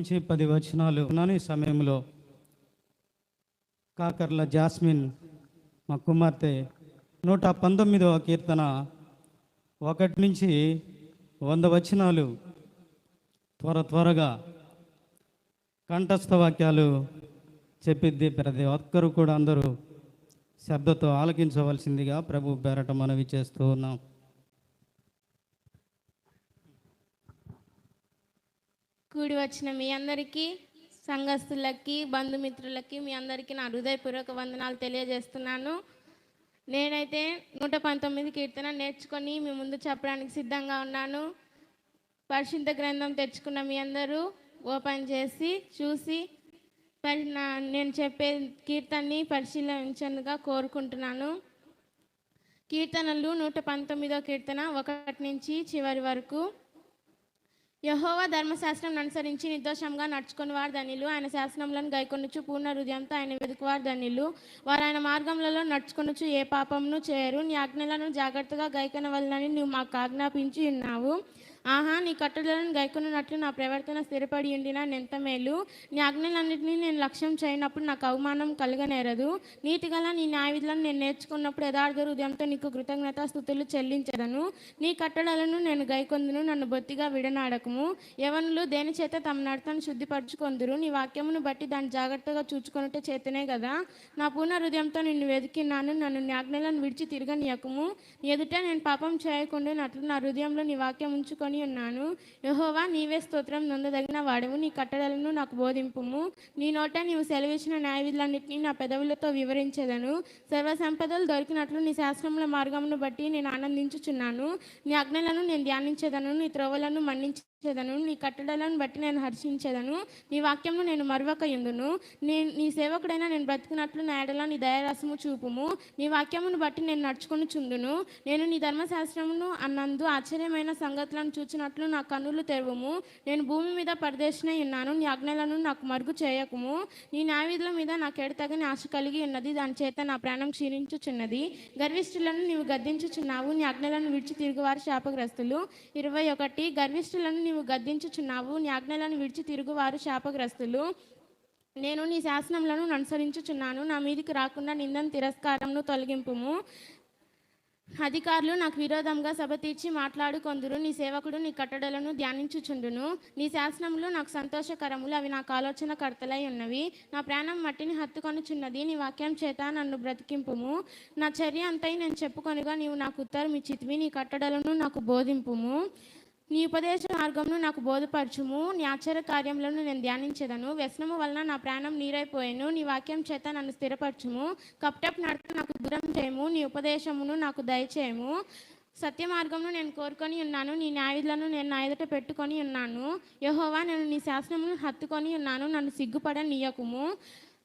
నుంచి పది వచనాలు ఉన్నాను ఈ సమయంలో. కాకర్ల జాస్మిన్ మా కుమార్తె నూట పంతొమ్మిదవ కీర్తన ఒకటి నుంచి వంద వచనాలు. త్వర త్వరగా కంఠస్థ వాక్యాలు చెప్పిద్ది ప్రతి ఒక్కరు కూడా అందరూ శ్రద్ధతో ఆలకించవలసిందిగా ప్రభు పేరట మనవి చేస్తూ ఉన్నాం. కూడి వచ్చిన మీ అందరికీ సంఘస్థులకి బంధుమిత్రులకి మీ అందరికీ నా హృదయపూర్వక వందనాలు తెలియజేస్తున్నాను. నేనైతే నూట పంతొమ్మిది కీర్తన నేర్చుకొని మీ ముందు చెప్పడానికి సిద్ధంగా ఉన్నాను. పరిశుద్ధ గ్రంథం తెచ్చుకున్న మీ అందరూ ఓపెన్ చేసి చూసి పరి- నా- నేను చెప్పే కీర్తనని పరిశీలించనుగా కోరుకుంటున్నాను. కీర్తనలు నూట పంతొమ్మిదో కీర్తన ఒకటి నుంచి చివరి వరకు. యహోవా ధర్మశాస్త్రం అనుసరించి నిర్దోషంగా నడుచుకుని వారు ధనిలు ఆయన శాసనములను గైకొనుచు పూర్ణ హృదయంతో ఆయన వెతుకువారు ధనిలు వారు ఆయన మార్గములలో నడుచుకొనుచు ఏ పాపమును చేయరు. నీ ఆజ్ఞలను జాగ్రత్తగా గైకొనవలనని నువ్వు మాకు ఆజ్ఞాపించి ఉన్నావు. ఆహా నీ కట్టడలను గైకొన్నట్లు నా ప్రవర్తన స్థిరపడి ఉండినా నెంత మేలు నీ ఆజ్ఞలన్నింటినీ నేను లక్ష్యం చేయనప్పుడు నాకు అవమానం కలగనేరదు. నీతిగల నీ న్యాయవిధులను నేను నేర్చుకున్నప్పుడు యథార్థ హృదయంతో నీకు కృతజ్ఞత స్థుతులు చెల్లించదను. నీ కట్టడలను నేను గైకొందును నన్ను బొత్తిగా విడనాడకము. యవనులు దేని చేత తమ నడతను శుద్ధిపరచుకొందురు? నీ వాక్యమును బట్టి దాన్ని జాగ్రత్తగా చూచుకొనుట చేతనే కదా నా పూర్ణ హృదయంతో నిన్ను వెతికినాను నన్ను నీ ఆజ్ఞలను విడిచి తిరగనీయకము. ఎదుట నేను పాపం చేయకుండానట్లు నా హృదయంలో నీ వాక్యం ఉంచుకొని ఉన్నాను. యహోవా నీవే స్తోత్రం నొందదగిన వాడవు. నీ కట్టడలను నాకు బోధింపుము. నీ నోట నీవు సెలవిచ్చిన న్యాయవిధులన్నింటినీ నా పెదవులతో వివరించేదను. సర్వ సంపదలు దొరికినట్లు నీ శాస్త్రముల మార్గమును బట్టి నేను ఆనందించుచున్నాను. నీ అజ్ఞలను నేను ధ్యానించేదను. నీ త్రోవలను చేదను. నీ కట్టడలను బట్టి నేను హర్షించేదను. నీ వాక్యమును నేను మరొక ఎందును నేను నీ సేవకుడైనా నేను బ్రతికినట్లు నా ఎడల నీ దయారసము చూపుము. నీ వాక్యమును బట్టి నేను నడుచుకుని చుందును. నేను నీ ధర్మశాస్త్రమును అన్నందు ఆశ్చర్యమైన సంగతులను చూచినట్లు నా కన్నులు తెరువుము. నేను భూమి మీద పరదేశనే ఉన్నాను. నీ ఆజ్ఞలను నాకు మరుగు చేయకుము. నీ న్యాయవిధుల మీద నాకు ఎడతగని ఆశ కలిగి ఉన్నది. దాని చేత నా ప్రాణం క్షీణించుచున్నది. గర్విష్ఠులను నీవు గద్దించుచున్నావు. నీ ఆజ్ఞలను విడిచి తిరుగువారు శాపగ్రస్తులు. ఇరవై ఒకటి. గర్విష్ఠులను నీవు గద్దించుచున్నావు నీ ఆజ్ఞలను విడిచి తిరుగువారు శాపగ్రస్తులు. నేను నీ శాసనములను అనుసరించుచున్నాను నా మీదికి రాకుండా నిందన తిరస్కారంను తొలగింపుము. అధికారులు నాకు విరోధంగా సభ తీర్చి మాట్లాడుకొందురు నీ సేవకుడు నీ కట్టడలను ధ్యానించుచుండును. నీ శాసనములు నాకు సంతోషకరములు అవి నాకు ఆలోచన కర్తలై ఉన్నవి. నా ప్రాణం మట్టిని హత్తుకొనుచున్నది నీ వాక్యం చేత నన్ను బ్రతికింపుము. నా చర్య అంతై నేను చెప్పుకొనిగా నీవు నాకు ఉత్తరం ఇచ్చితివి నీ కట్టడలను నాకు బోధింపుము. నీ ఉపదేశ మార్గమును నాకు బోధపరచుము. నీ ఆశ్చర్య కార్యములను నేను ధ్యానించదను. వ్యసనము వలన నా ప్రాణం నీరైపోయాను. నీ వాక్యం చేత నన్ను స్థిరపరచుము. కప్టప్ నడక నాకు దూరం చేయము. నీ ఉపదేశమును నాకు దయచేయము. సత్య మార్గమును నేను కోరుకొని ఉన్నాను. నీ న్యాయుధులను నేను నా ఎదుట పెట్టుకొని ఉన్నాను. యహోవా నేను నీ శాసనమును హత్తుకొని ఉన్నాను. నన్ను సిగ్గుపడనీయకుము.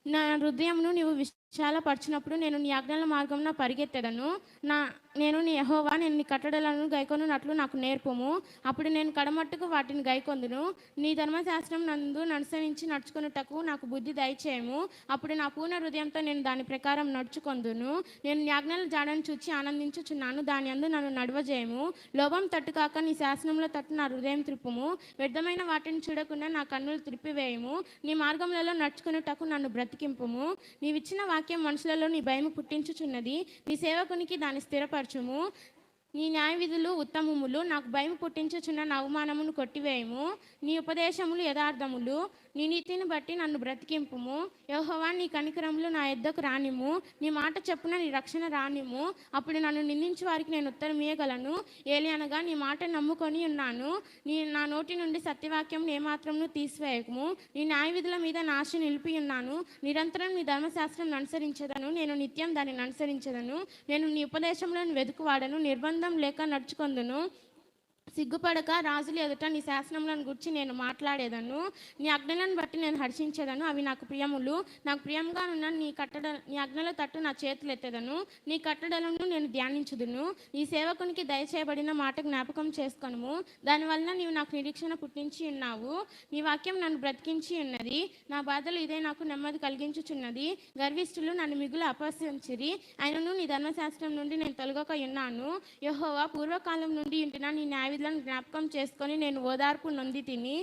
నా హృదయమును నీవు చాలా విశాలపరిచినప్పుడు నేను నీ అజ్ఞాన మార్గమున పరిగెత్తెదను. నా నేను నీ యహోవా నేను నీ కట్టడలను గైకొనున్నట్లు నాకు నేర్పము. అప్పుడు నేను కడమట్టుకు వాటిని గైకొందును. నీ ధర్మశాస్త్రం నందు అనుసరించి నడుచుకున్నటకు నాకు బుద్ధి దయచేయము. అప్పుడు నా పూర్ణ హృదయంతో నేను దాని ప్రకారం నడుచుకొందును. నేను నీ జాడను చూచి ఆనందించుచున్నాను. దాని అందు నన్ను నడవజేయము. లోభం తట్టుకాక నీ శాసనంలో తట్టు నా హృదయం త్రిప్పుము. వ్యర్థమైన వాటిని చూడకుండా నా కన్నులు త్రిప్పివేయము. నీ మార్గములలో నడుచుకున్నటకు నన్ను బ్రతికింపుము. నీవిచ్చిన వాక్యం మనుషులలో నీ భయం పుట్టించుచున్నది. నీ సేవకునికి దాన్ని స్థిరపరచుము. నీ న్యాయ విధులు ఉత్తమములు. నాకు భయం పుట్టించుచున్న నా అవమానమును కొట్టివేయము. నీ ఉపదేశములు యథార్థములు. నీ నీతిని బట్టి నన్ను బ్రతికింపుము. యోహవా నీ కనికరములు నా ఎద్దకు రానిము నీ మాట చెప్పున నీ రక్షణ రానిము అప్పుడు నన్ను నిందించి వారికి నేను ఉత్తరం ఇయ్యగలను. ఏలి అనగా నీ మాట నమ్ముకొని ఉన్నాను. నీ నా నోటి నుండి సత్యవాక్యం ఏమాత్రమును తీసివేయకము. నీ న్యాయ విధుల మీద నాశ నిలిపి ఉన్నాను. నిరంతరం నీ ధర్మశాస్త్రం అనుసరించదను. నేను నిత్యం దానిని అనుసరించదను. నేను నీ ఉపదేశంలో వెతుకువాడను నిర్బంధం లేక నడుచుకొందును. సిగ్గుపడక రాజులు ఎదుట నీ శాసనములను గురించి నేను మాట్లాడేదను. నీ అగ్నలను బట్టి నేను హర్షించేదను. అవి నాకు ప్రియములు. నాకు ప్రియంగా ఉన్న నీ కట్టడ నీ అగ్నల తట్టు నా చేతులు ఎత్తేదను. నీ కట్టడలను నేను ధ్యానించుదును. నీ సేవకునికి దయచేయబడిన మాట జ్ఞాపకం చేసుకొనుము. దానివల్ల నీవు నాకు నిరీక్షణ పుట్టించి ఉన్నావు. నీ వాక్యం నన్ను బ్రతికించి ఉన్నది. నా బాధలు ఇదే నాకు నెమ్మది కలిగించుచున్నది. గర్విష్ఠులు నన్ను మిగులు అపహసించిరి. ఆయనను నీ ధర్మశాస్త్రం నుండి నేను తొలగక ఉన్నాను. యహోవా పూర్వకాలం నుండి ఉంటున్నా నీ న్యాయ విధులను జ్ఞాపకం చేసుకొని నేను ఓదార్పు నొంది తిని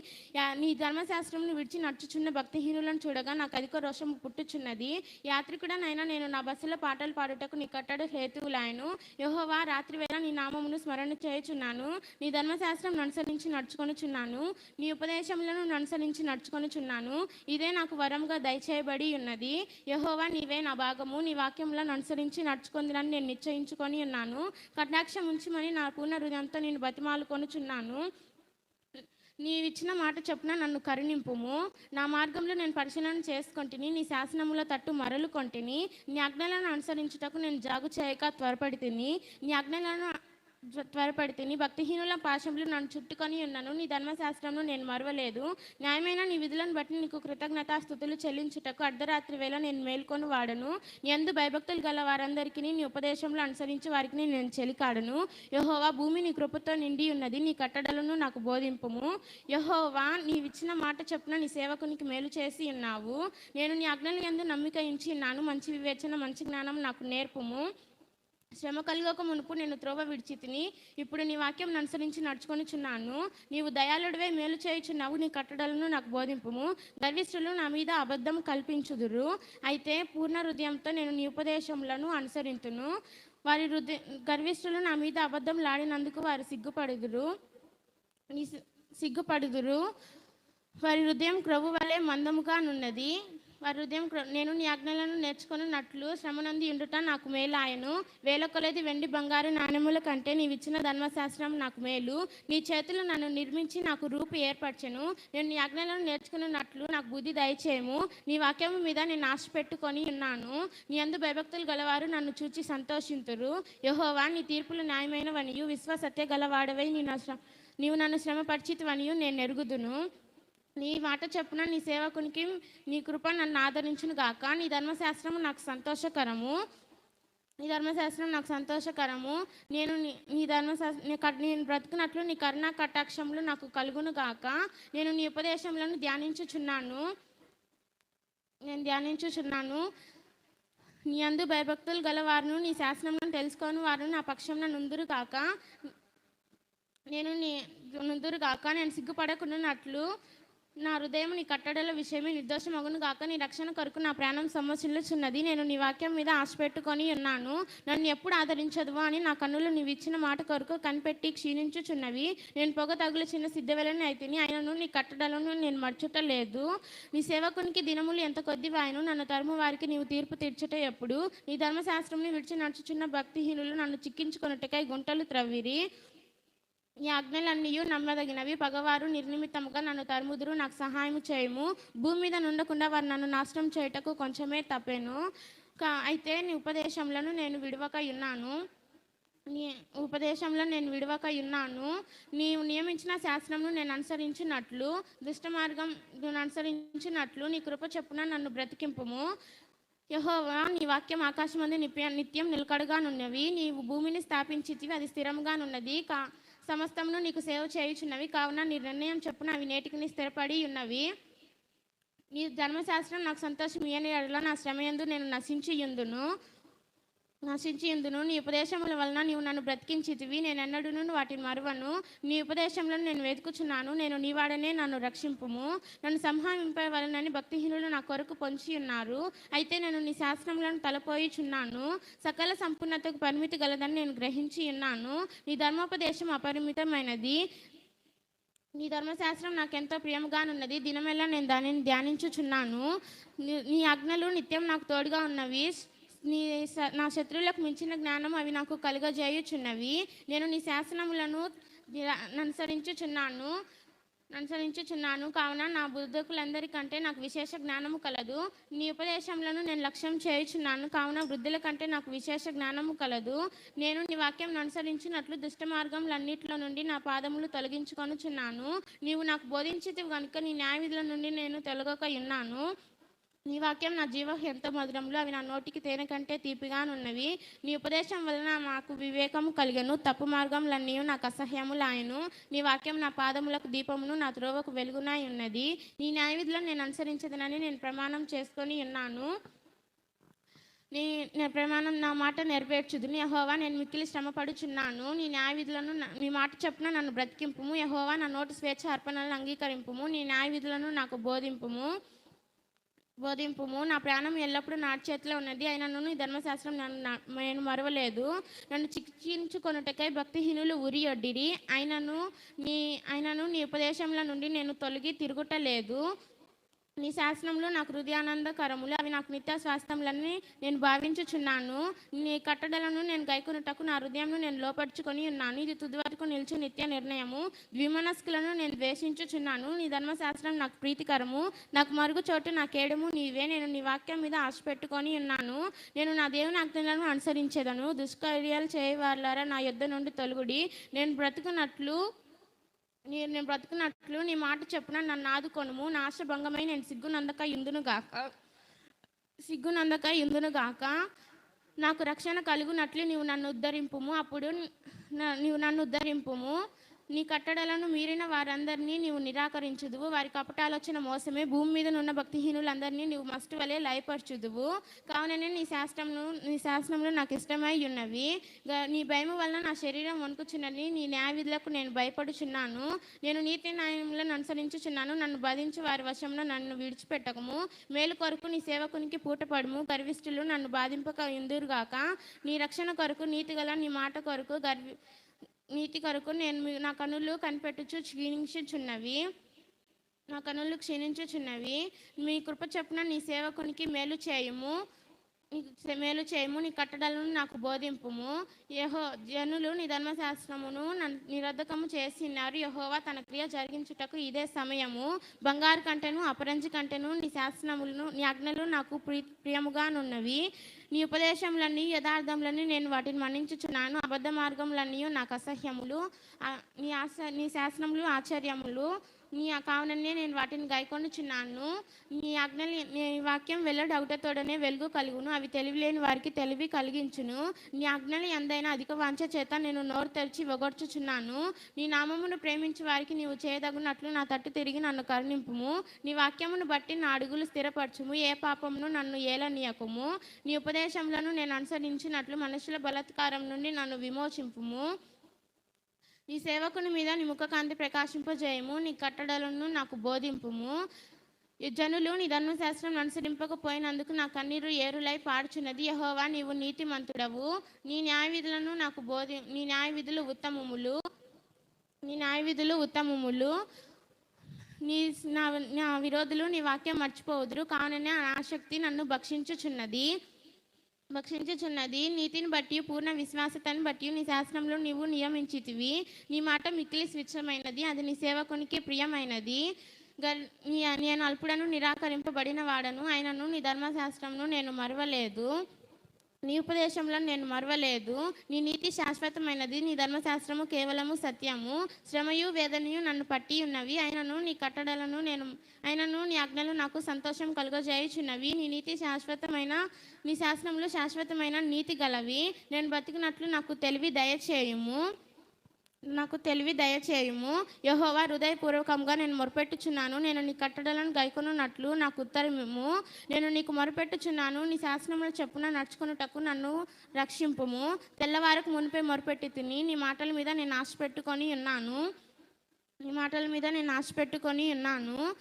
నీ ధర్మశాస్త్రంను విడిచి నడుచుచున్న భక్తిహీనులను చూడగా నాకు అధిక రోషం పుట్టుచున్నది. యాత్రికుడనైనా నేను నా బస్సులో పాటలు పాడుటకు నీ కట్టడు హేతువులాయను. యెహోవా రాత్రి వేళ నీ నామమును స్మరణ చేయుచున్నాను. నీ ధర్మశాస్త్రం అనుసరించి నడుచుకొనుచున్నాను. నీ ఉపదేశములను అనుసరించి నడుచుకొనుచున్నాను. ఇదే నాకు వరంగా దయచేయబడి ఉన్నది యహోవా నీవే నా భాగము. నీ వాక్యములను అనుసరించి నడుచుకుందని నేను నిశ్చయించుకొని ఉన్నాను కటాక్షం ఉంచమని నా పూర్ణ హృదయంతో నేను బతిమాలు కొనుచున్నాను. నీవిచ్చిన మాట చొప్పున నన్ను కరుణింపుము. నా మార్గంలో నేను పరిశీలన చేసుకొంటిని నీ శాసనముల తట్టు మరలు కొంటిని నీ ఆజ్ఞలను అనుసరించుటకు నేను జాగు చేయక త్వరపడి తిని నీ ఆజ్ఞలను త్వరపడి నీ భక్తిహీనుల పాశములు నన్ను చుట్టుకొని ఉన్నాను. నీ ధర్మశాస్త్రంను నేను మరవలేదు. న్యాయమైన నీ విధులను బట్టి నీకు కృతజ్ఞతాస్థుతులు చెల్లించుటకు అర్ధరాత్రి వేళ నేను మేల్కొని వాడను. ఎందు భయభక్తులు గల వారందరికీ నీ ఉపదేశంలో అనుసరించి వారికి నేను చెలికాడను. యహోవా భూమి నీ కృపతో నిండి ఉన్నది. నీ కట్టడలను నాకు బోధింపుము. యహోవా నీవిచ్చిన మాట చెప్పున నీ సేవకునికి మేలు చేసి ఉన్నావు. నేను నీ ఆజ్ఞలు ఎందు నమ్మిక ఇచ్చి ఉన్నాను. మంచి వివేచన మంచి జ్ఞానం నాకు నేర్పము. శ్రమ కలుగక మునుపు నేను త్రోవ విడిచి తిని ఇప్పుడు నీ వాక్యం అనుసరించి నడుచుకొనిచున్నాను. నీవు దయాళుడివే మేలు చేయుచున్నావు నీ కట్టడలను నాకు బోధింపుము. గర్విష్ఠులు నా మీద అబద్ధం కల్పించుదురు. అయితే పూర్ణ హృదయంతో నేను నీ ఉపదేశములను అనుసరింతును. వారి హృదయ గర్విష్ఠులు నా మీద అబద్ధం లాడినందుకు వారు సిగ్గుపడుదురు. నీ సిగ్గుపడుదురు. వారి హృదయం క్రొవ్వు వలె మందముగా నున్నది. వారి హృదయం నేను నీ ఆజ్ఞలను నేర్చుకున్నట్లు శ్రమనంది ఉండుట నాకు మేలాయను వేల కొలది వెండి బంగారు నాణెముల కంటే నీవిచ్చిన ధర్మశాస్త్రం నాకు మేలు. నీ చేతులు నన్ను నిర్మించి నాకు రూపు ఏర్పరచను. నేను నీ ఆజ్ఞలను నేర్చుకున్నట్లు నాకు బుద్ధి దయచేయము. నీ వాక్యము మీద నేను ఆశ పెట్టుకొని ఉన్నాను. నీ అందు భయభక్తులు గలవారు నన్ను చూచి సంతోషింతురు. యహోవా నీ తీర్పులు న్యాయమైనవనియు. విశ్వసత్య గలవాడవై నీ నా నీవు నన్ను శ్రమపరిచితవనియు నేను ఎరుగుదును. నీ మాట చెప్పున నీ సేవకునికి నీ కృప నన్ను ఆదరించును గాక. నీ ధర్మశాస్త్రము నాకు సంతోషకరము. నీ ధర్మశాస్త్రం నాకు సంతోషకరము. నేను నీ- నీ ధర్మశాస్త్ర నేను బ్రతుకున్నట్లు నీ కరుణ కటాక్షములు నాకు కలుగును గాక. నేను నీ ఉపదేశములను ధ్యానించుచున్నాను. నేను ధ్యానించుచున్నాను. నీ అందు భయభక్తులు గలవారును నీ శాసనములను తెలుసుకొని వారు నా పక్షంలో నుందురు కాక నేను నీ నుందురు కాక నేను సిగ్గుపడకున్నట్లు నా హృదయం నీ కట్టడల విషయమే నిర్దోషమగును కాక నీ రక్షణ కొరకు నా ప్రాణం సమస్యలుచున్నది నేను నీ వాక్యం మీద ఆశ పెట్టుకొని ఉన్నాను. నన్ను ఎప్పుడు ఆదరించదు అని నా కన్నులు నీవు ఇచ్చిన మాట కొరకు కనిపెట్టి క్షీణించుచున్నవి. నేను పొగ తగులు చిన్న సిద్ధవేళని అయితేని. ఆయనను నీ కట్టడలను నేను మర్చుటలేదు. నీ సేవకునికి దినములు ఎంత కొద్ది వాయను నన్ను ధర్మ వారికి నీవు తీర్పు తీర్చుట ఎప్పుడు. నీ ధర్మశాస్త్రంని విడిచి నడుచుచున్న భక్తిహీనులు నన్ను చిక్కించుకున్నట్టుకై గుంటలు త్రవ్విరి. ఈ ఆజ్ఞలన్నీ నమ్మదగినవి. పగవారు నిర్నిమిత్తముగా నన్ను తరుముదురు నాకు సహాయం చేయము. భూమి మీద నుండకుండా వారు నన్ను నాశనం చేయుటకు కొంచెమే తప్పాను. కా అయితే నీ ఉపదేశంలను నేను విడవక ఉన్నాను నీ ఉపదేశంలో నేను విడవక ఉన్నాను నీవు నియమించిన శాస్త్రంను నేను అనుసరించినట్లు దుష్ట మార్గం అనుసరించినట్లు నీ కృప చెప్పున నన్ను బ్రతికింపుము. యహోవా నీ వాక్యం ఆకాశం అందు నిత్యం నిలకడగానున్నవి. నీవు భూమిని స్థాపించితివి అది స్థిరంగానున్నది కా సమస్తమును నీకు సేవ చేయుచున్నవి. కావున నీ నిర్ణయం చెప్పున అవి నేటికి నీ స్థిరపడి ఉన్నవి. నీ ధర్మశాస్త్రం నాకు సంతోషం ఇయని ఎడల నా శ్రమయందు నేను నశించి ఎందును నశించి ఇందును నీ ఉపదేశముల వలన నీవు నన్ను బ్రతికించితివి. నేను ఎన్నడూను వాటిని మరువను. నీ ఉపదేశంలో నేను వెతుకుచున్నాను. నేను నీ వాడనే నన్ను రక్షింపుము. నన్ను సంహారింపే వలనని భక్తిహీనులు నా కొరకు పొంచి ఉన్నారు. అయితే నేను నీ శాస్త్రములను తలపోయిచున్నాను. సకల సంపూర్ణతకు పరిమితి గలదని నేను గ్రహించి ఉన్నాను. నీ ధర్మోపదేశం అపరిమితమైనది. నీ ధర్మశాస్త్రం నాకు ఎంతో ప్రియముగానున్నది. దినమెల్లా నేను దానిని ధ్యానించుచున్నాను. నీ- నీ ఆజ్ఞలు నిత్యం నాకు తోడుగా ఉన్నవి. నీ స- నా శత్రువులకు మించిన జ్ఞానం అవి నాకు కలుగజేయుచున్నవి. నేను నీ శాసనములను అనుసరించుచున్నాను అనుసరించుచున్నాను కావున నా బుద్ధకులందరికంటే నాకు విశేష జ్ఞానము కలదు. నీ ఉపదేశములను నేను లక్ష్యం చేయుచున్నాను. కావున వృద్ధుల కంటే నాకు విశేష జ్ఞానము కలదు. నేను నీ వాక్యం అనుసరించినట్లు దుష్ట మార్గములన్నిటిలో నుండి నా పాదములు తొలగించుకొనుచున్నాను. నీవు నాకు బోధించితివి కనుక నీ న్యాయ విధుల నుండి నేను తొలగక ఉన్నాను నీ వాక్యం నా జీవ ఎంత మధురంలో అవి నా నోటికి తేనె కంటే తీపిగానున్నవి. నీ ఉపదేశం వలన నాకు వివేకము కలిగను. తప్పు మార్గములన్నీ నాకు అసహ్యములాయను. నీ వాక్యం నా పాదములకు దీపమును నా త్రోవకు వెలుగునై ఉన్నది. నీ న్యాయ విధులను నేను అనుసరించదనని నేను ప్రమాణం చేసుకొని ఉన్నాను. నీ నేను ప్రమాణం నా మాట నెరవేర్చుదు నీ యహోవా నేను మిక్కిలి శ్రమపడుచున్నాను. నీ న్యాయ విధులను నీ మాట చెప్పున నన్ను బ్రతికింపుము. యహోవా నా నోటి స్వేచ్ఛ అర్పణలను అంగీకరింపుము. నీ న్యాయ విధులను నాకు బోధింపుము. బోధింపుము. నా ప్రాణం ఎల్లప్పుడూ నా చేతిలో ఉన్నది. అయినను నీ ధర్మశాస్త్రం నన్ను నా- నేను మరవలేదు. నన్ను చిక్కించుకొనుటకై భక్తిహీనులు ఉరియొడ్డిరి అయినను నీ అయినను నీ ఉపదేశంల నుండి నేను తొలగి తిరుగుటలేదు. నీ శాసనంలో నాకు హృదయానందకరములు. అవి నాకు నిత్య స్వాస్థ్యములని నేను భావించుచున్నాను. నీ కట్టడలను నేను గైకొనుటకు నా హృదయంను నేను లోపరుచుకొని ఉన్నాను. ఇది తుది వరకు నిలిచి నిత్య నిర్ణయము. ద్విమనస్కులను నేను ద్వేషించుచున్నాను. నీ ధర్మశాస్త్రం నాకు ప్రీతికరము. నాకు మరుగు చోటు నా కేడము నీవే. నేను నీ వాక్యం మీద ఆశ పెట్టుకొని ఉన్నాను. నేను నా దేవుని ఆజ్ఞలను అనుసరించేదను. దుష్కార్యాలు చేయవారులారా నా యుద్ధ నుండి తొలగుడి. నేను బ్రతుకున్నట్లు నేను నేను బ్రతుకున్నట్లు నీ మాట చెప్పున నన్ను ఆదుకొనుము. నాశభంగమై నేను సిగ్గునందక ఇందును గాక. సిగ్గునందక ఇందును గాక. నాకు రక్షణ కలుగునట్లు నీవు నన్ను ఉద్ధరింపుము. అప్పుడు నీవు నన్ను ఉద్ధరింపుము. నీ కట్టడలను మీరిన వారందరినీ నీవు నిరాకరించుదువు. వారి కపటాలోచన మోసమే భూమి మీద ఉన్న భక్తిహీనులందరినీ నీవు మస్ట్ వలె లయపరచుదువు. కావుననే నీ శాస్త్రమును నీ శాస్త్రములు నాకు ఇష్టమై ఉన్నవి. గ- నీ భయము వలన నా శరీరం వణుకుచున్నది. నీ న్యాయ విధులకు నేను భయపడుచున్నాను. నేను నీతి న్యాయములను అనుసరించుచున్నాను. నన్ను బాధించి వారి వశంలో నన్ను విడిచిపెట్టకము. మేలు కొరకు నీ సేవకునికి పూటపడము. గర్విష్ఠులు నన్ను బాధింపక ఎందురుగాక నీ రక్షణ కొరకు నీతి గల నీ మాట కొరకు గర్వి నీతి కొరకు నేను మీ- నా కనులు కనిపెట్టుచు క్షీణించుచున్నవి. నా కనులు క్షీణించుచున్నవి. మీ కృప చొప్పున నీ సేవకునికి మేలు చేయుము. మేలు చేయము నీ కట్టడలను నాకు బోధింపుము. యహో జనులు నీ ధర్మశాస్త్రమును నిరర్ధకము చేసినారు. యహోవా తన క్రియ జరిగించుటకు ఇదే సమయము. బంగారు కంటెను అపరంజి కంటెను నీ శాసనములను నీ ఆజ్ఞలు నాకు ప్రి ప్రియముగానున్నవి. నీ ఉపదేశములన్నీ యథార్థములన్నీ నేను వాటిని మన్నించుచున్నాను. అబద్ధ మార్గములన్నీ నాకు అసహ్యములు. నీ ఆశ నీ శాసనములు ఆశ్చర్యములు. నీ కావుననే నేను వాటిని గాయకొనుచున్నాను. నీ ఆజ్ఞలు నీ వాక్యం వెల్లడవుటతోడనే వెలుగు కలుగును. అవి తెలివిలేని వారికి తెలివి కలిగించును. నీ ఆజ్ఞలు ఎందైనా అధిక వాంఛ చేత నేను నోరు తెరిచి ఒగొర్చుచున్నాను నీ నామమును ప్రేమించి వారికి నీవు చేయదగినట్లు నా తట్టు తిరిగి నన్ను కరుణింపుము. నీ వాక్యమును బట్టి నా అడుగులు స్థిరపరచుము. ఏ పాపమును నన్ను ఏలనీయకము. నీ ఉపదేశములను నేను అనుసరించినట్లు మనుషుల బలాత్కారం నుండి నన్ను విమోచింపుము. నీ సేవకుని మీద నీ ముఖకాంతి ప్రకాశింపజేయము నీ కట్టడలను నాకు బోధింపుము. జనులు నీ ధర్మశాస్త్రం అనుసరింపకపోయినందుకు నా కన్నీరు ఏరులై పాడుచున్నది యహోవా నీవు నీతిమంతుడవు. నీ న్యాయ విధులను నాకు బోధి నీ న్యాయ విధులు ఉత్తమములు. నీ న్యాయ విధులు ఉత్తమములు. నీ నా నా విరోధులు నీ వాక్యం మర్చిపోవదురు. కావుననే ఆ ఆసక్తి నన్ను భక్షించుచున్నది. భక్షించుచున్నది. నీతిని బట్టి పూర్ణ విశ్వాసతను బట్టి నీ శాసనంలో నీవు నియమించితివి. నీ మాట మిక్కిలి స్విచ్ఛమైనది. అది నీ సేవకునికి ప్రియమైనది. గర్ నీ నేను అల్పుడను నిరాకరింపబడిన వాడను. ఆయనను నీ ధర్మశాస్త్రంను నేను మరవలేదు. నీ ఉపదేశంలో నేను మరవలేదు. నీ నీతి శాశ్వతమైనది. నీ ధర్మశాస్త్రము కేవలము సత్యము. శ్రమయు వేదనయు నన్ను పట్టి ఉన్నవి. అయినను నీ కట్టడలను నేను అయినను నీ ఆజ్ఞలు నాకు సంతోషం కలుగజేయుచున్నవి. నీ నీతి శాశ్వతమైన నీ శాస్త్రములు శాశ్వతమైన నీతి గలవి. నేను బతికినట్లు నాకు తెలివి దయచేయుము. నాకు తెలివి దయచేయుము. యహోవా హృదయపూర్వకంగా నేను మొరపెట్టుచున్నాను. నేను నీ కట్టడలను గైకొనున్నట్లు నాకు ఉత్తరమేము నేను నీకు మొరపెట్టుచున్నాను. నీ శాసనముల చెప్పున నడుచుకున్నటకు నన్ను రక్షింపుము. తెల్లవారకు మునిపే మొరపెట్టి తిని నీ మాటల మీద నేను ఆశ పెట్టుకొని ఉన్నాను. నీ మాటల మీద నేను ఆశ పెట్టుకొని ఉన్నాను.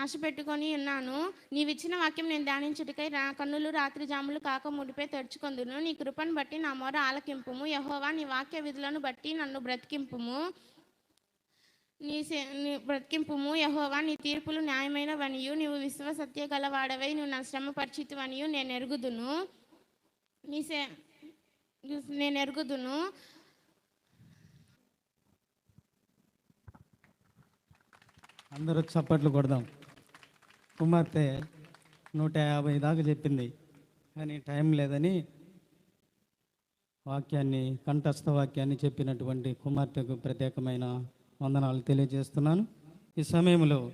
ఆశ పెట్టుకొని ఉన్నాను. నీవిచ్చిన వాక్యం నేను ధ్యానించుటకై నా కన్నులు రాత్రి జాములు కాక ముడిపై తెరుచుకుందును. నీ కృపను బట్టి నా మొర ఆలకింపుము. యహోవా నీ వాక్య విధులను బట్టి నన్ను బ్రతికింపుము. నీ సే- నీ బ్రతికింపుము. యహోవా నీ తీర్పులు న్యాయమైనవనియు నీవు విశ్వసత్య గలవాడవై నువ్వు నా శ్రమ పరిచితువనియు. నేను ఎరుగుదును. నీ సే నేను ఎరుగుదును. అందరూ చప్పట్లు కొడదాం. కుమార్తె నూట యాభై దాకా చెప్పింది. కానీ టైం లేదని వాక్యాన్ని కంఠస్థ వాక్యాన్ని చెప్పినటువంటి కుమార్తెకు ప్రత్యేకమైన వందనాలు తెలియజేస్తున్నాను. ఈ సమయంలో